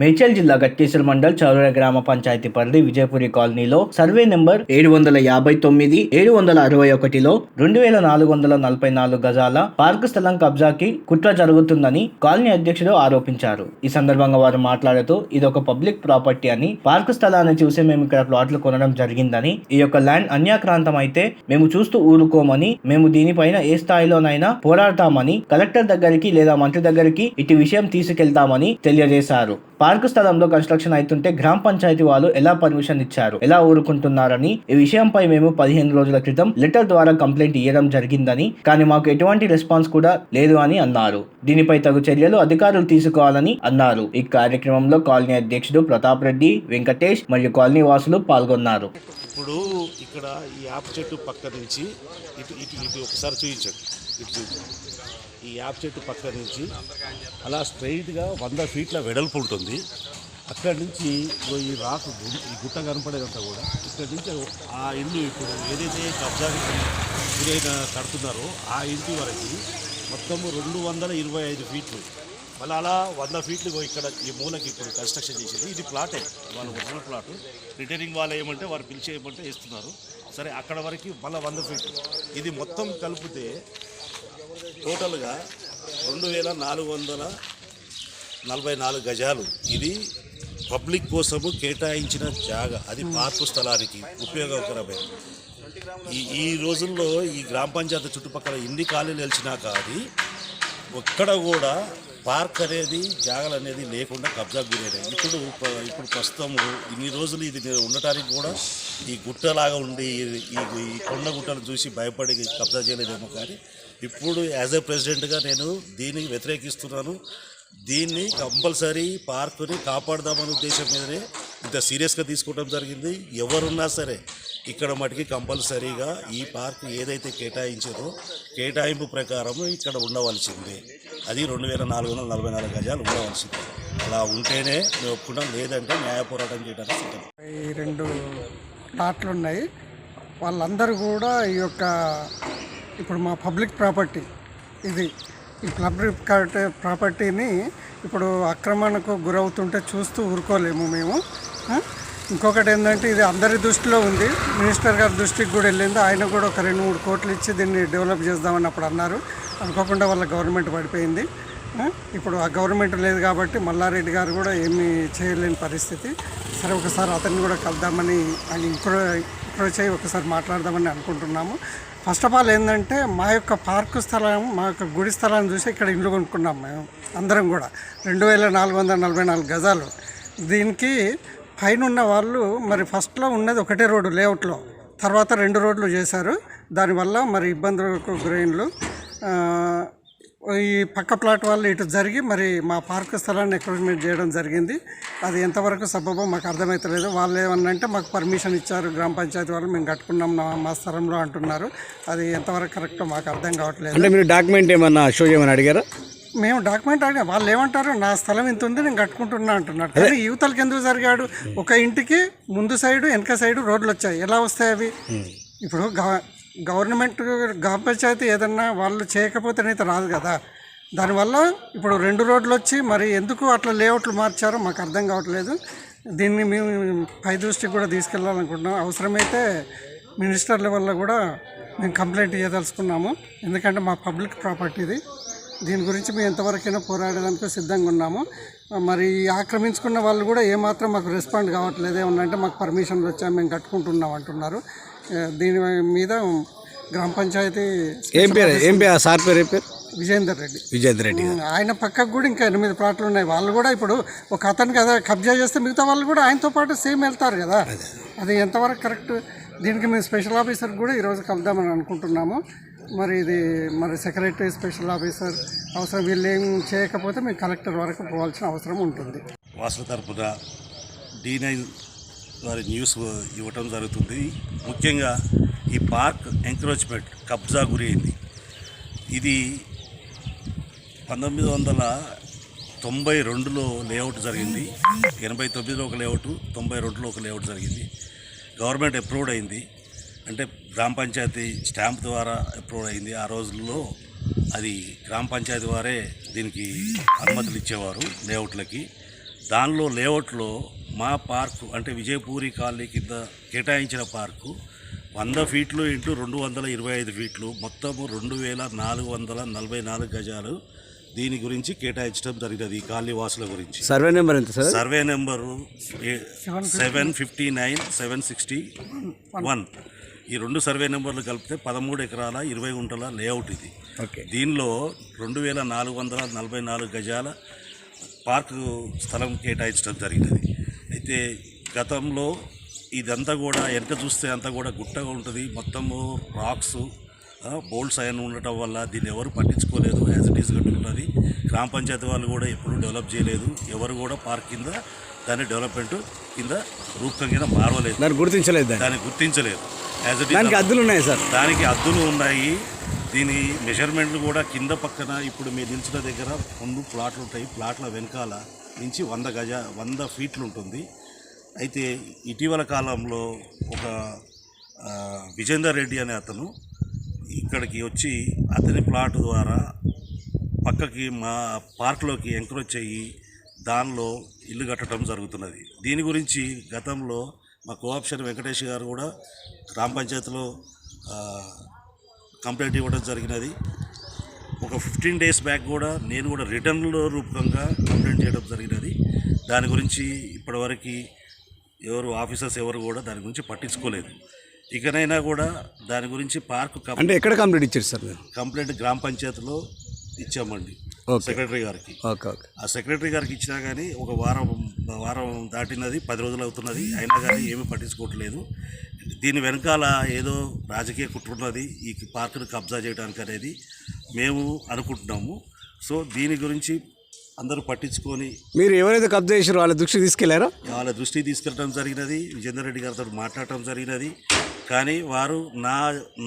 మేడ్చల్ జిల్లా గట్కేశ్వర మండల్ చౌర గ్రామ పంచాయతీ పరిధి విజయపురి కాలనీలో సర్వే నెంబర్ ఏడు వందల యాభై తొమ్మిది ఏడు వందల అరవై ఒకటిలో రెండు వేల నాలుగు వందల నలభై నాలుగు గజాల పార్క్ స్థలం కబ్జాకి కుట్ర జరుగుతుందని కాలనీ అధ్యక్షుడు ఆరోపించారు. ఈ సందర్భంగా వారు మాట్లాడుతూ ఇది ఒక పబ్లిక్ ప్రాపర్టీ అని పార్క్ స్థలాన్ని చూసి మేము ఇక్కడ ప్లాట్లు కొనడం జరిగిందని ఈ యొక్క ల్యాండ్ అన్యాక్రాంతం అయితే మేము చూస్తూ ఊరుకోమని మేము దీనిపైన ఏ స్థాయిలోనైనా పోరాడతామని కలెక్టర్ దగ్గరికి లేదా మంత్రి దగ్గరికి ఇటు విషయం తీసుకెళ్తామని తెలియజేశారు. పార్కు స్థలంలో కన్స్ట్రక్షన్ అవుతుంటే గ్రామ పంచాయతీ వాళ్ళు ఎలా పర్మిషన్ ఇచ్చారు? ఎలా ఊరుకుంటున్నారని? ఈ విషయంపై మేము పదిహేను రోజుల క్రితం లెటర్ ద్వారా కంప్లైంట్ ఇవ్వడం జరిగిందని కానీ మాకు ఎటువంటి రెస్పాన్స్ కూడా లేదు అని అన్నారు. దీనిపై తగు చర్యలు అధికారులు తీసుకోవాలని అన్నారు. ఈ కార్యక్రమంలో కాలనీ అధ్యక్షుడు ప్రతాప్ రెడ్డి వెంకటేష్ మరియు కాలనీ వాసులు పాల్గొన్నారు. ఇప్పుడు ఇక్కడ ఈ యాప్ చెట్టు పక్క నుంచి ఇటు ఇటు ఇటు ఒకసారి చూపించండి. ఇటు చూపించండి. ఈ యాప్ చెట్టు పక్క నుంచి అలా స్ట్రైట్గా వంద ఫీట్ల వెడల్పు ఉంటుంది. అక్కడి నుంచి ఈ రాకు ఈ గుట్ట కనపడేదంతా కూడా ఇక్కడి నుంచి ఆ ఇల్లు ఇప్పుడు ఏదైతే కబ్జాకి గురైన కడుతున్నారో ఆ ఇంటి వరకు మొత్తము రెండు వందల ఇరవై ఐదు ఫీట్లు. మళ్ళీ అలా వంద ఫీట్లు ఇక్కడ ఈ మూలకి ఇప్పుడు కన్స్ట్రక్షన్ చేసేది. ఇది ప్లాటే వాళ్ళు ఉన్న ప్లాట్ రిటైరింగ్ వాళ్ళు ఏమంటే వారు పిలిచి ఏమంటే ఇస్తున్నారు సరే అక్కడ వరకు మళ్ళీ వంద ఫీట్లు. ఇది మొత్తం కలిపితే టోటల్గా రెండు వేల నాలుగు వందల నలభై నాలుగు గజాలు. ఇది పబ్లిక్ కోసము కేటాయించిన జాగా. అది పార్కు స్థలానికి ఉపయోగకరమే. ఈ ఈ రోజుల్లో ఈ గ్రామ పంచాయతీ చుట్టుపక్కల ఎన్ని ఖాళీలు నిలిచినా కానీ ఒక్కడ కూడా పార్క్ అనేది జాగలు అనేది లేకుండా కబ్జా గురేది. ఇప్పుడు ఇప్పుడు ప్రస్తుతము ఇన్ని రోజులు ఇది ఉండటానికి కూడా ఈ గుట్టలాగా ఉండి ఈ- ఈ కొండ గుట్టను చూసి భయపడి కబ్జా చేయలేదేమో కానీ ఇప్పుడు యాజ్ ఎ ప్రెసిడెంట్గా నేను దీనికి వ్యతిరేకిస్తున్నాను. దీన్ని కంపల్సరీ పార్కుని కాపాడదామనే ఉద్దేశం మీదనే ఇంత సీరియస్గా తీసుకోవడం జరిగింది. ఎవరున్నా సరే ఇక్కడ మటుకి కంపల్సరీగా ఈ పార్క్ ఏదైతే కేటాయించారో కేటాయింపు ప్రకారం ఇక్కడ ఉండవలసిందే. అది రెండు వేల నాలుగు వందల నలభై నాలుగు గజాలు ఉండవలసింది. అలా ఉంటేనే మేము ఒప్పుకుంటాం లేదంటే న్యాయ పోరాటం చేయడానికి సిద్ధం. ఈ రెండు ప్లాట్లు ఉన్నాయి. వాళ్ళందరూ కూడా ఈ యొక్క ఇప్పుడు మా పబ్లిక్ ప్రాపర్టీ ఇది ఈ పబ్లిక్ కార్ట్ ప్రాపర్టీని ఇప్పుడు ఆక్రమణకు గురవుతుంటే చూస్తూ ఊరుకోలేము మేము. ఇంకొకటి ఏంటంటే ఇది అందరి దృష్టిలో ఉంది. మినిస్టర్ గారి దృష్టికి కూడా వెళ్ళింది. ఆయన కూడా ఒక రెండు మూడు కోట్లు ఇచ్చి దీన్ని డెవలప్ చేద్దామని అప్పుడు అన్నారు. అనుకోకుండా వాళ్ళ గవర్నమెంట్ పడిపోయింది. ఇప్పుడు ఆ గవర్నమెంట్ లేదు కాబట్టి మల్లారెడ్డి గారు కూడా ఏమీ చేయలేని పరిస్థితి. సరే ఒకసారి అతన్ని కూడా కలుద్దామని ఆయన ఇంప్రో అప్రోచ్ అయ్యి ఒకసారి మాట్లాడదామని అనుకుంటున్నాము. ఫస్ట్ ఆఫ్ ఆల్ ఏంటంటే మా యొక్క పార్కు స్థలం మా యొక్క గుడి స్థలాన్ని చూసి ఇక్కడ ఇల్లు కొనుక్కున్నాం మేము అందరం కూడా. రెండు వేల నాలుగు వందల నలభై నాలుగు గజాలు. దీనికి పైన ఉన్న వాళ్ళు మరి ఫస్ట్లో ఉన్నది ఒకటే రోడ్డు లేఅవుట్లో. తర్వాత రెండు రోడ్లు చేశారు. దానివల్ల మరి ఇబ్బందులకు గురైనలు. ఈ పక్క ప్లాట్ వాళ్ళు ఇటు జరిగి మరి మా పార్కు స్థలాన్ని ఎక్రోచ్మెంట్ చేయడం జరిగింది. అది ఎంతవరకు సబబో మాకు అర్థమవుతలేదు వాళ్ళు ఏమన్నా అంటే మాకు పర్మిషన్ ఇచ్చారు గ్రామ పంచాయతీ వాళ్ళు మేము కట్టుకున్నాం మా స్థలంలో అంటున్నారు. అది ఎంతవరకు కరెక్టో మాకు అర్థం కావట్లేదు. అంటే మీరు డాక్యుమెంట్ ఏమన్నా షో చేయమని అడిగారా? మేము డాక్యుమెంట్ అడిగా. వాళ్ళు ఏమంటారు? నా స్థలం ఇంత ఉంది నేను కట్టుకుంటున్నా అంటున్నారు. కానీ యువతలకు ఎందుకు జరిగాడు? ఒక ఇంటికి ముందు సైడు వెనక సైడు రోడ్లు వచ్చాయి ఎలా వస్తాయి అవి? ఇప్పుడు గవర్నమెంట్ గ్రామ పంచాయతీ ఏదన్నా వాళ్ళు చేయకపోతేనైతే రాదు కదా. దానివల్ల ఇప్పుడు రెండు రోడ్లు వచ్చి మరి ఎందుకు అట్లా లేఅవుట్లు మార్చారో మాకు అర్థం కావట్లేదు. దీన్ని మేము పై దృష్టికి కూడా తీసుకెళ్ళాలనుకుంటున్నాం అవసరమైతే మినిస్టర్ లెవెల్లో కూడా మేము కంప్లైంట్ ఇవ్వదలుచుకున్నాము ఎందుకంటే మా పబ్లిక్ ప్రాపర్టీ ఇది. దీని గురించి మేము ఎంతవరకైనా పోరాడడానికి సిద్ధంగా ఉన్నాము. మరి ఆక్రమించుకున్న వాళ్ళు కూడా ఏమాత్రం మాకు రెస్పాండ్ కావట్లేదు. ఏమన్నంటే మాకు పర్మిషన్ వచ్చా మేము కట్టుకుంటున్నాం అంటున్నారు. దీని మీద గ్రామ పంచాయతీ ఏం పేరు? ఏం పేరు? సార్ పేరు ఏం పేరు? విజయేందర్ రెడ్డి. విజేందర్ రెడ్డి గారు. ఆయన పక్కకు కూడా ఇంకా ఎనిమిది ప్లాట్లు ఉన్నాయి. వాళ్ళు కూడా ఇప్పుడు ఒక అతను కదా కబ్జా చేస్తే మిగతా వాళ్ళు కూడా ఆయనతో పాటు సేమ్ వెళ్తారు కదా. అది ఎంతవరకు కరెక్ట్? దీనికి మేము స్పెషల్ ఆఫీసర్ కూడా ఈరోజు కలుద్దామని అనుకుంటున్నాము. మరి ఇది మరి సెక్రటరీ స్పెషల్ ఆఫీసర్ అవసరం వీళ్ళు ఏం చేయకపోతే మేము కలెక్టర్ వరకు పోవాల్సిన అవసరం ఉంటుంది. వాసుల తరపున డి నైన్ వారి న్యూస్ ఇవ్వటం జరుగుతుంది. ముఖ్యంగా ఈ పార్క్ ఎంక్రోచ్మెంట్ కబ్జా గురైంది ఇది పంతొమ్మిది వందల తొంభై రెండులో లేఅవుట్ జరిగింది. ఎనభై తొమ్మిదిలో ఒక లేఅవుట్ తొంభై రెండులో ఒక లేఅవుట్ జరిగింది. గవర్నమెంట్ అప్రూవ్డ్ అయింది. అంటే గ్రామ పంచాయతీ స్టాంప్ ద్వారా అప్రూవ్డ్ అయింది. ఆ రోజుల్లో అది గ్రామ పంచాయతీ వారే దీనికి అనుమతులు ఇచ్చేవారు లేఅవుట్లకి. దానిలో లేఅవుట్లో మా పార్కు అంటే విజయపూరి కాలనీ కింద కేటాయించిన పార్కు వంద ఫీట్లు ఇంటూ రెండు వందల ఇరవై ఐదు ఫీట్లు మొత్తము రెండు వేల నాలుగు వందల నలభై నాలుగు గజాలు. దీని గురించి కేటాయించడం జరిగినది ఈ కాలనీ వాసుల గురించి. సర్వే నెంబర్ ఎంత sir survey number seven fifty nine seven sixty one ఈ రెండు సర్వే నెంబర్లు కలిపితే పదమూడు ఎకరాల ఇరవై గుంటల లేఅవుట్ ఇది. ఓకే దీనిలో రెండు వేల నాలుగు వందల నలభై నాలుగు గజాల పార్కు స్థలం కేటాయించడం జరిగినది. అయితే గతంలో ఇదంతా కూడా వెనక చూస్తే అంతా కూడా గుట్టగా ఉంటుంది. మొత్తము రాక్స్ బోల్డ్స్ అయిన ఉండటం వల్ల దీన్ని ఎవరు పట్టించుకోలేదు యాజ్ ఇట్ ఈస్ ఉంటుంది. గ్రామ పంచాయతీ వాళ్ళు కూడా ఎప్పుడూ డెవలప్ చేయలేదు. ఎవరు కూడా పార్క్ కింద దాన్ని డెవలప్మెంట్ కింద రూపకం కింద మారవలేదు. దాన్ని గుర్తించలేదు దాన్ని. దాన్ని గుర్తించలేదు. యాజ్ ఇట్ దానికి అద్దులు ఉన్నాయి సార్. దానికి అద్దులు ఉన్నాయి. దీని మెజర్మెంట్లు కూడా కింద పక్కన ఇప్పుడు మీరు నిల్చిన దగ్గర ముందు ప్లాట్లు ఉంటాయి. ప్లాట్ల వెనకాల నుంచి వంద గజ వంద ఫీట్లు ఉంటుంది. అయితే ఇటీవల కాలంలో ఒక విజేందర్ రెడ్డి అనే అతను ఇక్కడికి వచ్చి అతని ప్లాట్ ద్వారా పక్కకి మా పార్క్లోకి ఎంక్రోచ్ అయ్యి దానిలో ఇల్లు కట్టడం జరుగుతున్నది. దీని గురించి గతంలో మా కోఆప్షన్ వెంకటేష్ గారు కూడా గ్రామ పంచాయతీలో కంప్లైంట్ ఇవ్వడం జరిగినది. ఒక ఫిఫ్టీన్ డేస్ బ్యాక్ కూడా నేను కూడా రిటర్న్లో రూపకంగా కంప్లైంట్ చేయడం జరిగినది. దాని గురించి ఇప్పటివరకు ఎవరు ఆఫీసర్స్ ఎవరు కూడా దాని గురించి పట్టించుకోలేదు. ఇకనైనా కూడా దాని గురించి పార్క్ అంటే ఎక్కడ కంప్లీట్ ఇచ్చారు సార్ మీరు? కంప్లైంట్ గ్రామ పంచాయతీలో ఇచ్చామండి. సెక్రటరీ గారికి. Okay okay. ఆ సెక్రటరీ గారికి ఇచ్చినా కానీ ఒక వారం వారం దాటినది పది రోజులు అవుతున్నది అయినా కానీ ఏమీ పట్టించుకోవట్లేదు. దీని వెనకాల ఏదో రాజకీయ కుట్రున్నది ఈ పార్కును కబ్జా చేయడానికి అనేది మేము అనుకుంటున్నాము. సో దీని గురించి అందరూ పట్టించుకొని మీరు ఎవరైతే కబ్జా చేసారో వాళ్ళ దృష్టికి తీసుకెళ్ళారో? వాళ్ళ దృష్టికి తీసుకెళ్ళడం జరిగినది విజేందర్ రెడ్డి గారితో మాట్లాడటం జరిగినది. కానీ వారు నా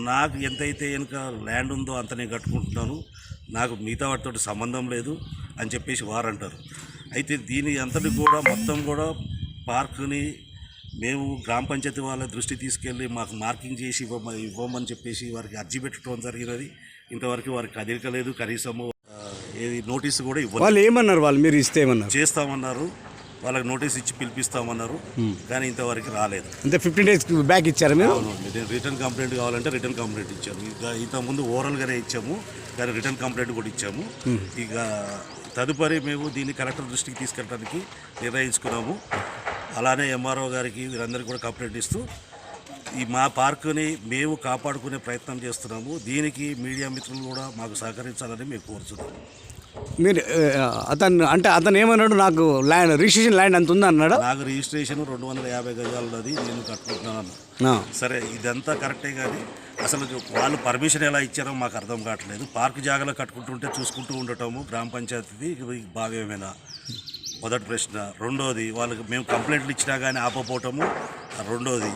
నాకు ఎంతైతే వెనుక ల్యాండ్ ఉందో అంత నేను కట్టుకుంటున్నాను. నాకు మిగతా వాటితో సంబంధం లేదు అని చెప్పేసి వారు అంటారు. అయితే దీని అంతటి కూడా మొత్తం కూడా పార్కుని మేము గ్రామ పంచాయతీ వాళ్ళ దృష్టి తీసుకెళ్ళి మాకు మార్కింగ్ చేసి ఇవ్వమ ఇవ్వమని చెప్పేసి వారికి అర్జీ పెట్టడం జరిగినది. ఇంతవరకు వారికి కదలికలేదు కనీసము ఏది నోటీసు కూడా ఇవ్వలేదు. వాళ్ళు ఏమన్నారు? వాళ్ళు మీరు ఇస్తే ఏమన్నారు? చేస్తామన్నారు. వాళ్ళకి నోటీస్ ఇచ్చి పిలిపిస్తామన్నారు. కానీ ఇంతవరకు రాలేదు. అంటే ఫిఫ్టీన్ డేస్ బ్యాక్ ఇచ్చారా మీరు? అవునండి నేను రిటర్న్ కంప్లైంట్ కావాలంటే రిటర్న్ కంప్లైంట్ ఇచ్చాము. ఇక ఇంతకుముందు ఓరల్గానే ఇచ్చాము. కానీ రిటర్న్ కంప్లైంట్ కూడా ఇచ్చాము. ఇక తదుపరి మేము దీన్ని కలెక్టర్ దృష్టికి తీసుకెళ్ళడానికి నిర్ణయించుకున్నాము. అలానే ఎంఆర్ఓ గారికి వీరందరికీ కూడా కంప్లైంట్ ఇస్తూ ఈ మా పార్కుని మేము కాపాడుకునే ప్రయత్నం చేస్తున్నాము. దీనికి మీడియా మిత్రులు కూడా మాకు సహకరించాలని మేము కోరుతున్నాము మీరు అతను అంటే అతను ఏమన్నాడు? నాకు ల్యాండ్ రిజిస్ట్రేషన్ ల్యాండ్ అంత ఉందా అన్నాడా? నాకు రిజిస్ట్రేషన్ రెండు వందల యాభై గజాలు ఉన్నది నేను కట్టుకుంటున్నాను. సరే ఇదంతా కరెక్టే కానీ అసలు వాళ్ళు పర్మిషన్ ఎలా ఇచ్చారో మాకు అర్థం కావట్లేదు. పార్క్ జాగాలో కట్టుకుంటుంటే చూసుకుంటూ ఉండటము గ్రామ పంచాయతీది భావ్యమేనా మొదటి ప్రశ్న. రెండోది వాళ్ళకి మేము కంప్లైంట్లు ఇచ్చినా కానీ ఆపపోవటము. రెండోది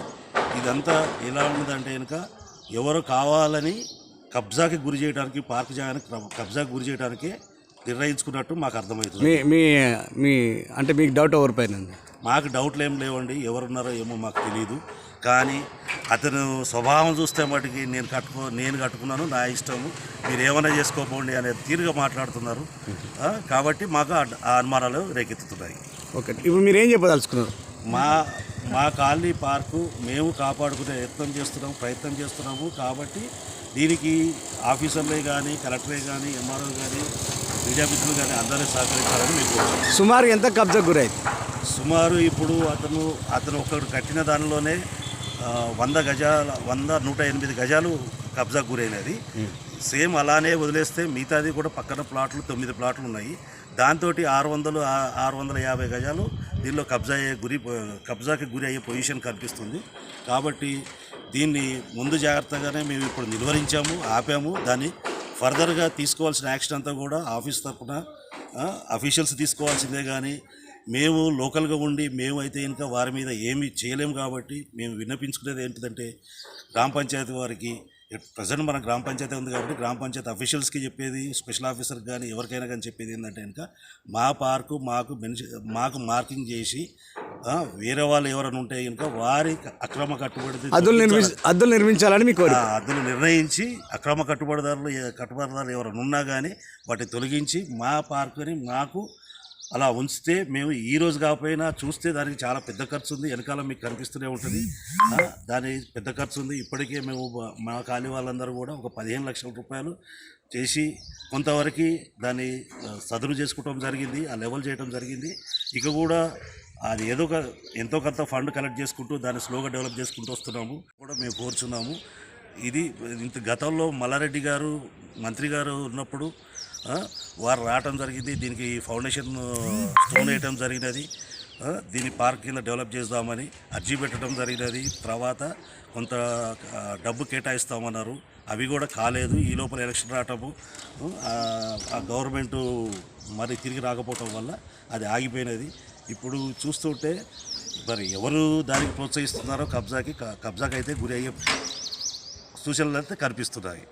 ఇదంతా ఎలా ఉన్నదంటే కనుక ఎవరు కావాలని కబ్జాకి గురి చేయడానికి పార్క్ జాగానికి కబ్జాకి గురి చేయడానికి నిర్ణయించుకున్నట్టు మాకు అర్థమవుతుంది. మీ మీ మీ అంటే మీకు డౌట్ ఎవరి పైన ఉంది? మాకు డౌట్లు ఏం లేవండి. ఎవరున్నారో ఏమో మాకు తెలియదు కానీ అతను స్వభావం చూస్తే మటుకి నేను కట్టుకో నేను కట్టుకున్నాను నా ఇష్టము మీరు ఏమైనా చేసుకోపోండి అనే తీరుగా మాట్లాడుతున్నారు. కాబట్టి మాకు ఆ- ఆ అనుమానాలు రేకెత్తుతున్నాయి. ఓకే. ఇప్పుడు మీరు ఏం చెప్పదలుచుకున్నారు? మా మా కాలనీ పార్కు మేము కాపాడుకునే యత్నం చేస్తున్నాం ప్రయత్నం చేస్తున్నాము. కాబట్టి దీనికి ఆఫీసర్లే కానీ కలెక్టరే కానీ ఎంఆర్ఓ కానీ మీడియా మిత్రులు కానీ అందరూ సహకరించాలని మీకు. సుమారు ఎంత కబ్జా గురైంది? సుమారు ఇప్పుడు అతను అతను ఒకడు కట్టిన దానిలోనే వంద గజాల వంద నూట ఎనిమిది గజాలు కబ్జా గురైనది. సేమ్ అలానే వదిలేస్తే మిగతాది కూడా పక్కన ప్లాట్లు తొమ్మిది ప్లాట్లు ఉన్నాయి. దాంతో ఆరు వందలు ఆరు వందల యాభై గజాలు దీనిలో కబ్జా అయ్యే గురి కబ్జాకి గురి అయ్యే పొజిషన్ కనిపిస్తుంది కాబట్టి దీన్ని ముందు జాగ్రత్తగానే మేము ఇప్పుడు నిర్వహించాము ఆపాము. దాన్ని ఫర్దర్గా తీసుకోవాల్సిన యాక్షన్ అంతా కూడా ఆఫీస్ తరఫున అఫీషియల్స్ తీసుకోవాల్సిందే కానీ మేము లోకల్గా ఉండి మేము అయితే ఇంకా వారి మీద ఏమీ చేయలేము కాబట్టి మేము విన్నపించుకునేది ఏంటిదంటే గ్రామ పంచాయతీ వారికి ప్రజెంట్ మన గ్రామ పంచాయతీ ఉంది కాబట్టి గ్రామ పంచాయతీ అఫీషియల్స్కి చెప్పేది స్పెషల్ ఆఫీసర్కి కానీ ఎవరికైనా కానీ చెప్పేది ఏంటంటే కనుక మా పార్కు మాకు బెనిఫి మాకు మార్కింగ్ చేసి వేరే వాళ్ళు ఎవరైనా ఉంటే కనుక వారి అక్రమ కట్టుబడి అద్దులు నిర్మించ అద్దులు నిర్మించాలని మీ కోరిక. ఆ అద్దులు నిర్ణయించి అక్రమ కట్టుబడిదారులు కట్టుబడిదారులు ఎవరైనా ఉన్నా కానీ వాటిని తొలగించి మా పార్కుని మాకు అలా ఉంచితే మేము ఈ రోజు కాకపోయినా చూస్తే దానికి చాలా పెద్ద ఖర్చు ఉంది. వెనకాల మీకు కనిపిస్తూనే ఉంటుంది. దాని పెద్ద ఖర్చు ఉంది. ఇప్పటికే మేము మా ఖాళీ వాళ్ళందరూ కూడా ఒక పదిహేను లక్షల రూపాయలు చేసి కొంతవరకు దాన్ని సదును చేసుకోవటం జరిగింది. ఆ లెవెల్ చేయడం జరిగింది. ఇక కూడా అది ఏదో ఒక ఎంతో కొంత ఫండ్ కలెక్ట్ చేసుకుంటూ దాన్ని స్లోగా డెవలప్ చేసుకుంటూ వస్తున్నాము. కూడా మేము కోరుచున్నాము. ఇది ఇంత గతంలో మల్లారెడ్డి గారు మంత్రి గారు ఉన్నప్పుడు వారు రావటం జరిగింది. దీనికి ఫౌండేషన్ స్టోన్ వేయటం జరిగినది. దీన్ని పార్క్ కింద డెవలప్ చేద్దామని అర్జీ పెట్టడం జరిగినది. తర్వాత కొంత డబ్బు కేటాయిస్తామన్నారు. అవి కూడా కాలేదు. ఈ లోపల ఎలక్షన్ రావటము ఆ, గవర్నమెంటు గవర్నమెంట్ మరి తిరిగి రాకపోవటం వల్ల అది ఆగిపోయినది. ఇప్పుడు చూస్తుంటే మరి ఎవరు దానికి ప్రోత్సహిస్తున్నారో కబ్జాకి క- కబ్జాకి అయితే గురి అయ్యే సూచనలు అయితే కనిపిస్తున్నాయి.